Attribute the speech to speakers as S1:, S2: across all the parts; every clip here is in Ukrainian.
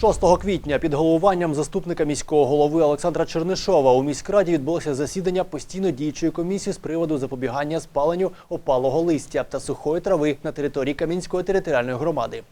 S1: 6 квітня під головуванням заступника міського голови Олександра Чернишова у міськраді відбулося засідання постійно діючої комісії з приводу запобігання спаленню опалого листя та сухої трави на території Кам'янської територіальної громади.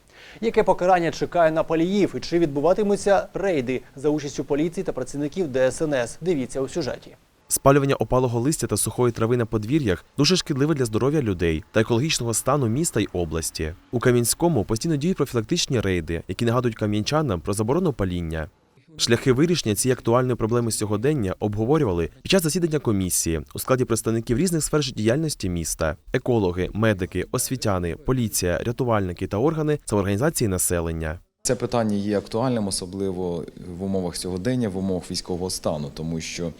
S1: Яке покарання чекає на паліїв і чи відбуватимуться рейди за участю поліції та працівників ДСНС? Дивіться у сюжеті.
S2: Спалювання опалого листя та сухої трави на подвір'ях дуже шкідливе для здоров'я людей та екологічного стану міста й області. У Кам'янському постійно діють профілактичні рейди, які нагадують кам'янчанам про заборону паління. Шляхи вирішення цієї актуальної проблеми сьогодення обговорювали під час засідання комісії у складі представників різних сфер життєдіяльності міста: екологи, медики, освітяни, поліція, рятувальники та органи самоорганізації населення.
S3: Це питання є актуальним, особливо в умовах сьогодення, в умовах військового стану, тому що,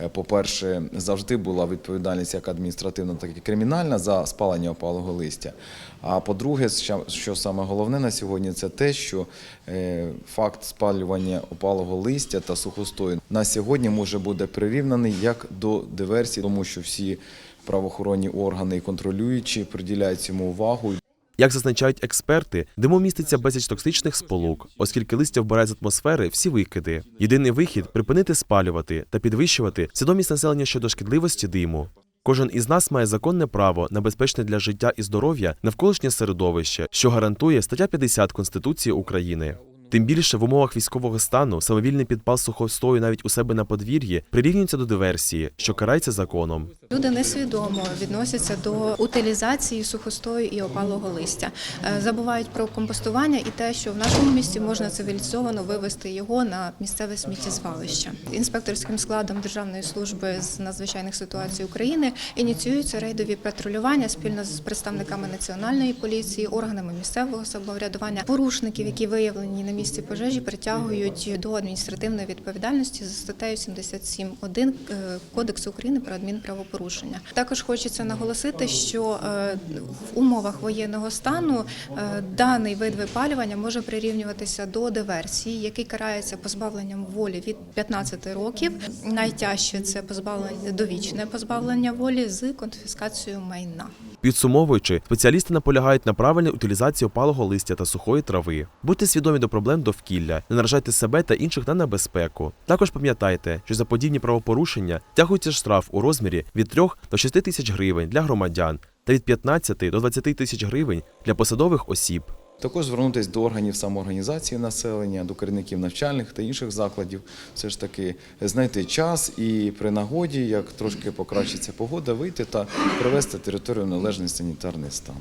S3: е, по-перше, завжди була відповідальність як адміністративна, так і кримінальна за спалення опалого листя. А по-друге, що- саме головне на сьогодні, це те, що е, факт спалювання опалого листя та сухостою на сьогодні може бути прирівняний як до диверсії, тому що всі правоохоронні органи і контролюючі приділяють цьому увагу.
S2: Як зазначають експерти, диму міститься безліч токсичних сполук, оскільки листя вбирає з атмосфери всі викиди. Єдиний вихід припинити спалювати та підвищувати свідомість населення щодо шкідливості диму. Кожен із нас має законне право на безпечне для життя і здоров'я навколишнє середовище, що гарантує стаття 50 Конституції України. Тим більше в умовах військового стану самовільний підпал сухостою навіть у себе на подвір'ї прирівнюється до диверсії, що карається законом.
S4: Люди несвідомо відносяться до утилізації сухостою і опалого листя. Е, Забувають про компостування і те, що в нашому місті можна цивілізовано вивести його на місцеве сміттєзвалище. Інспекторським складом Державної служби з надзвичайних ситуацій України ініціюються рейдові патрулювання спільно з представниками національної поліції, органами місцевого самоврядування. Порушників, які виявлені на місці пожежі, притягують до адміністративної відповідальності за статтею 77.1 е, Кодексу України про адмінправопорушення. Також хочеться наголосити, що е, в умовах воєнного стану е, даний вид випалювання може прирівнюватися до диверсії, який карається позбавленням волі від 15 років. Найтяжче це позбавлення довічне позбавлення волі з конфіскацією майна.
S2: Підсумовуючи, спеціалісти наполягають на правильній утилізації опалого листя та сухої трави. Будьте свідомі до проблем довкілля, не наражайте себе та інших на небезпеку. Також пам'ятайте, що за подібні правопорушення тягується штраф у розмірі від 3 до 6 тисяч гривень для громадян та від 15 до 20 тисяч гривень для посадових осіб.
S3: Також звернутися до органів самоорганізації населення, до керівників навчальних та інших закладів, все ж таки знайти час і при нагоді, як трошки покращиться погода, вийти та привести територію в належний санітарний стан.